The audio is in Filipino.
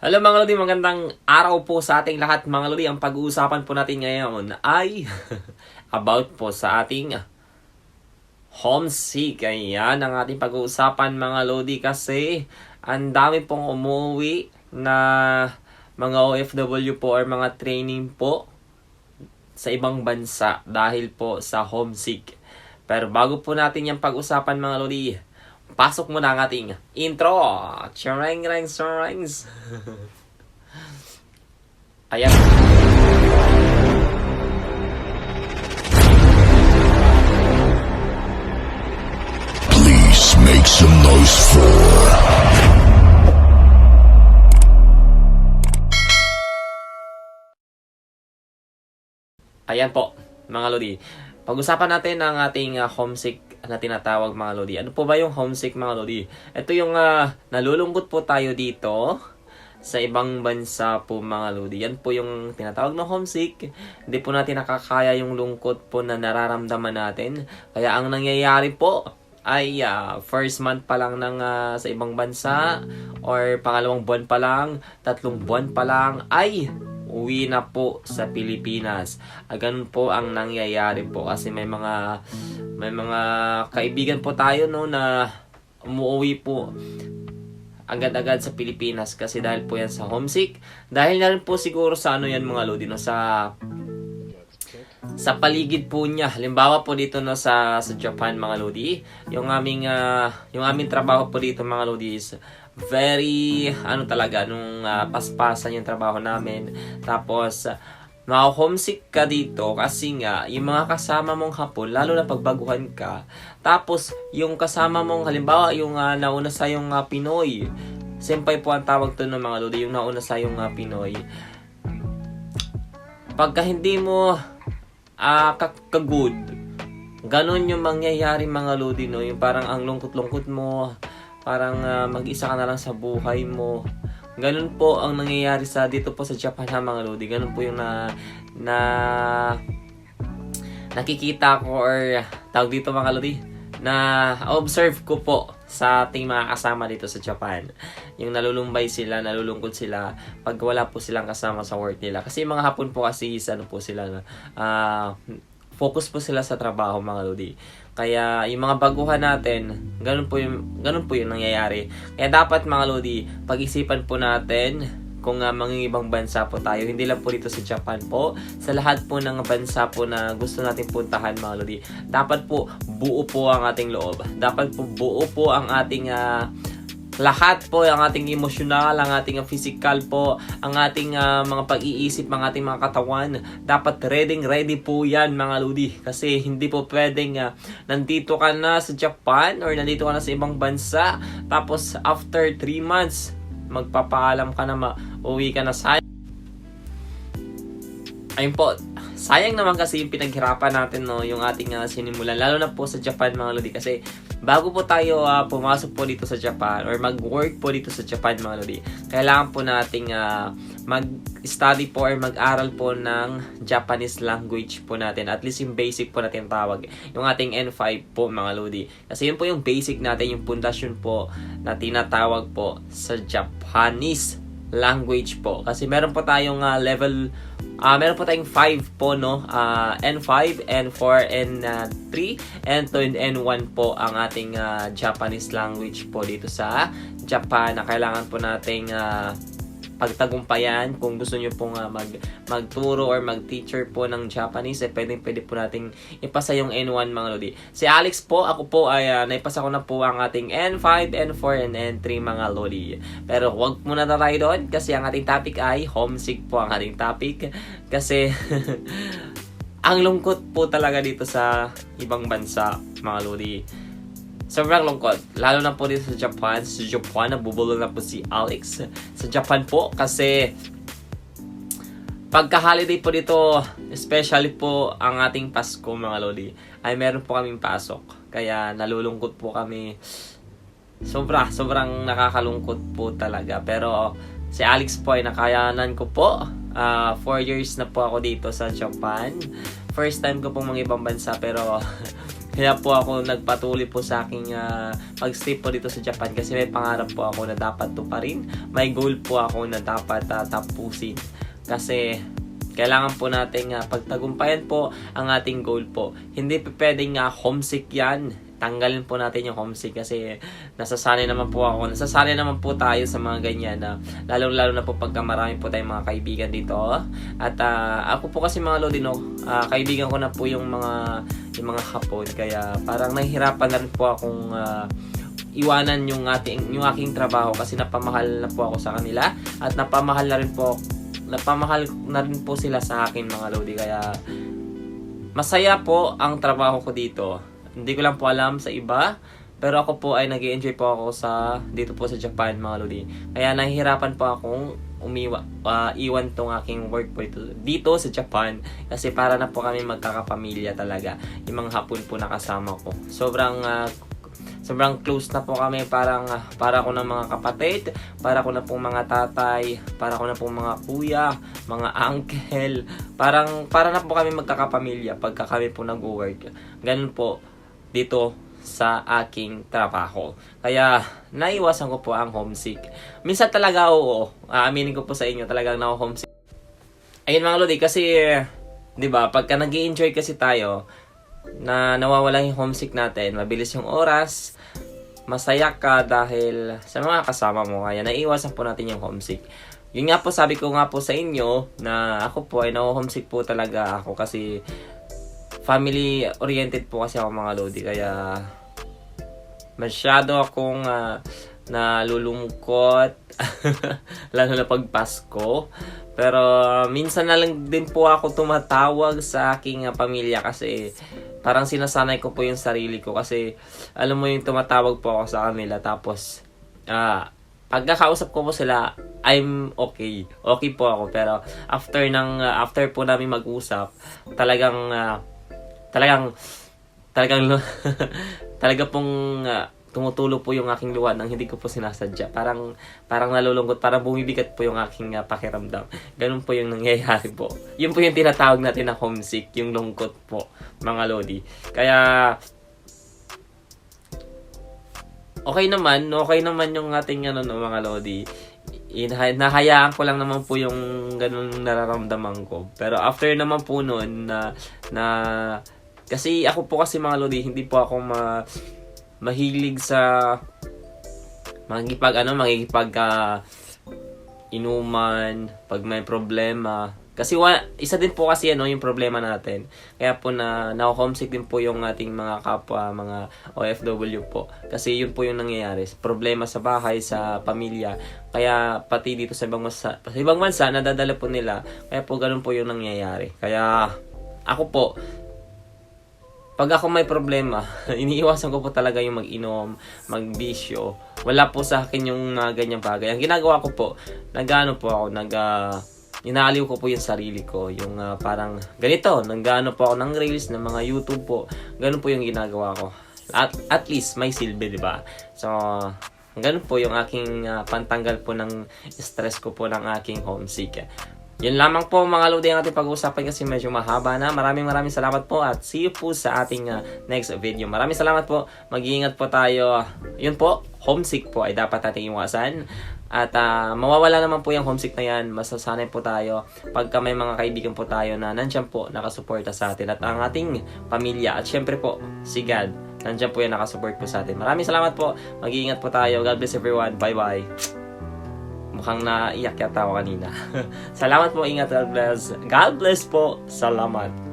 Hello mga Lodi, magandang araw po sa ating lahat mga Lodi. Ang pag-uusapan po natin ngayon ay about po sa ating homesick. Ayan ang ating pag-uusapan mga Lodi kasi ang dami pong umuwi na mga OFW po or mga training po sa ibang bansa dahil po sa homesick. Pero bago po natin yung pag-usapan mga Lodi, pasok muna ang ating intro. Charang rang sarangs. Ayan. Please make some noise for Ayan po, mga Lodi. Pag-usapan natin ang ating ah, homesick na tinatawag mga Lodi. Ano po ba yung homesick mga Lodi? Ito yung ah, nalulungkot po tayo dito sa ibang bansa po mga Lodi. Yan po yung tinatawag na homesick. Hindi po natin nakakaya yung lungkot po na nararamdaman natin. Kaya ang nangyayari po ay ah, first month pa lang ng ah, sa ibang bansa or pangalawang buwan pa lang, tatlong buwan pa lang ay uwi na po sa Pilipinas. Ah, ganun po ang nangyayari po kasi may mga may mga kaibigan po tayo no na umuwi po agad-agad sa Pilipinas kasi dahil po yan sa homesick. Dahil na rin po siguro sa ano yan mga lodi no sa sa paligid po niya. Halimbawa po dito no sa sa Japan mga lodi, yung aming ah, yung aming trabaho po dito mga lodi is very ano talaga nung ah, paspasan yung trabaho namin. Tapos uh, homesick ka dito kasi nga yung mga kasama mong hapon lalo na pagbaguhan ka. Tapos yung kasama mong halimbawa yung ah, nauna sa yung ah, Pinoy. Senpai po ang tawag to ng mga lodi, yung nauna sa yung ah, Pinoy. Pagka hindi mo ah kag-good. Ganon yung mangyayari mga lodi no, yung parang ang lungkot-lungkot mo, parang ah, mag-isa ka na lang sa buhay mo. Ganon po ang nangyayari sa dito po sa Japan ha mga lodi. Ganon po yung na na nakikita ko or tawag dito mga lodi na observe ko po sa ating mga kasama dito sa Japan. Yung nalulumbay sila, nalulungkot sila pag wala po silang kasama sa work nila. Kasi mga hapon po kasi is ano po sila, ah focus po sila sa trabaho mga lodi. Kaya yung mga baguhan natin, ganun po yung ganun po yung nangyayari. Kaya dapat mga lodi, pag-isipan po natin kung uh, ibang bansa po tayo, hindi lang po dito sa Japan po, sa lahat po ng bansa po na gusto nating puntahan mga lodi, dapat po buo po ang ating loob. Dapat po buo po ang ating ah, lahat po, ang ating emosyonal, ang ating ah, physical po, ang ating ah, mga pag-iisip, ang ating mga katawan, dapat ready ready po yan mga lodi. Kasi hindi po pwedeng ah, nandito ka na sa Japan or nandito ka na sa ibang bansa, tapos after 3 months, magpapaalam ka na ma-uwi ka na sa Ayun po, sayang naman kasi yung pinaghirapan natin no, yung ating uh, sinimulan lalo na po sa Japan mga lodi kasi bago po tayo ah, pumasok po dito sa Japan or mag-work po dito sa Japan mga lodi, kailangan po nating ah, mag-study po or mag-aral po ng Japanese language po natin. At least yung basic po natin tawag. Yung ating N5 po mga lodi. Kasi yun po yung basic natin, yung pundasyon po na tinatawag po sa Japanese language po. Kasi meron po tayong ah, level Ah, meron po tayong 5 po, no? Ah, N5, N4, N3, N2, and N1 po ang ating ah, Japanese language po dito sa Japan na kailangan po nating ah, pagtagumpayan kung gusto niyo pong ah, mag magturo or mag-teacher po ng Japanese eh pwedeng pwede po nating ipasa yung N1 mga lodi. Si Alex po, ako po ay ah, naipasa ko na po ang ating N5, N4 and N3 mga lodi. Pero wag muna na tayo doon kasi ang ating topic ay homesick po ang ating topic kasi ang lungkot po talaga dito sa ibang bansa mga lodi. Sobrang lungkot. Lalo na po dito sa Japan. Sa Japan, nabubulol na po si Alex. Sa Japan po, kasi pagka-holiday po dito, especially po ang ating Pasko mga lodi, ay meron po kaming pasok. Kaya nalulungkot po kami. Sobra, sobrang nakakalungkot po talaga. Pero si Alex po ay nakayanan ko po. Ah, four years na po ako dito sa Japan. First time ko pong mga ibang bansa pero Kaya po ako nagpatuloy po sa aking ah, pag-stay po dito sa Japan kasi may pangarap po ako na dapat to pa rin. May goal po ako na dapat ah, tapusin. Kasi kailangan po nating ah, pagtagumpayan po ang ating goal po. Hindi pwedeng ah, homesick yan. Tanggalin po natin yung homesick kasi nasasanay naman po ako. Nasasanay naman po tayo sa mga ganyan na lalong-lalo na po pagka marami po tayong mga kaibigan dito. At ah, ako po kasi mga Lodino, ah, kaibigan ko na po yung mga yung mga hapon kaya parang nahihirapan na rin po akong ah, iwanan yung ating yung aking trabaho kasi napamahal na po ako sa kanila at napamahal na rin po napamahal na rin po sila sa akin mga Lodi kaya masaya po ang trabaho ko dito. Hindi ko lang po alam sa iba, pero ako po ay nag enjoy po ako sa dito po sa Japan mga Lodi. Kaya nahihirapan po akong umiwa, ah, iwan tong aking work po dito, dito sa Japan kasi para na po kami magkakapamilya talaga. Yung mga hapon po nakasama ko. Sobrang ah, sobrang close na po kami parang ah, para ko ng mga kapatid, para ko na pong mga tatay, para ko na pong mga kuya, mga uncle, parang para na po kami magkakapamilya pagka kami po nag-work. Ganun po dito sa aking trabaho. Kaya naiwasan ko po ang homesick. Minsan talaga oo, aaminin ko po sa inyo talagang na homesick. Ayun mga lodi kasi 'di ba, pagka nag enjoy kasi tayo, na nawawala yung homesick natin, mabilis yung oras, masaya ka dahil sa mga kasama mo. Kaya naiwasan po natin yung homesick. Yun nga po, sabi ko nga po sa inyo na ako po ay na-homesick po talaga ako kasi family oriented po kasi ako mga lodi. Kaya masyado akong ah, nalulungkot lalo na pag Pasko. Pero minsan na lang din po ako tumatawag sa aking ah, pamilya kasi parang sinasanay ko po yung sarili ko kasi alam mo yung tumatawag po ako sa kanila tapos ah pagkakausap ko po sila I'm okay. Okay po ako pero after ng ah, after po namin mag-usap talagang ah, talagang talagang talaga pong ah, tumutulo po yung aking luha nang hindi ko po sinasadya. Parang parang nalulungkot, parang bumibigat po yung aking ah, pakiramdam. Ganun po yung nangyayari po. Yun po yung tinatawag natin na homesick, yung lungkot po, mga lodi. Kaya okay naman, okay naman yung ating ano no, mga lodi. Inha- nahayaan ko lang naman po yung ganun nararamdaman ko. Pero after naman po noon na na kasi ako po kasi mga lodi, hindi po ako ma mahilig sa magigipag ano, magigipag ah, inuman, pag may problema. Kasi wa, isa din po kasi ano yung problema natin. Kaya po na na-homesick din po yung ating mga kapwa, mga OFW po. Kasi yun po yung nangyayari. Problema sa bahay, sa pamilya. Kaya pati dito sa ibang bansa, sa ibang bansa, nadadala po nila. Kaya po ganun po yung nangyayari. Kaya ako po, pag ako may problema, iniiwasan ko po talaga yung mag-inom, magbisyo. Wala po sa akin yung mga ganyang bagay. Ang ginagawa ko po, nag-ano po ako, nag... ah, inaaliw ko po yung sarili ko. Yung ah, parang ganito, nag-ano po ako ng reels, ng mga YouTube po. Ganun po yung ginagawa ko. At, at least, may silbi, di ba? So, ganun po yung aking ah, pantanggal po ng stress ko po ng aking homesick. Yun lamang po mga lodi ang ating pag-uusapan kasi medyo mahaba na. Maraming maraming salamat po at see you po sa ating uh, next video. Maraming salamat po. Mag-iingat po tayo. Yun po, homesick po ay dapat nating iwasan. At uh, mawawala naman po yung homesick na yan. Masasanay po tayo pagka may mga kaibigan po tayo na nandyan po nakasuporta sa atin at ang ating pamilya. At syempre po, si God. Nandyan po yan nakasupport po sa atin. Maraming salamat po. Mag-iingat po tayo. God bless everyone. Bye-bye. Mukhang naiyak yata ako kanina. Salamat po, ingat, God bless. God bless po. Salamat.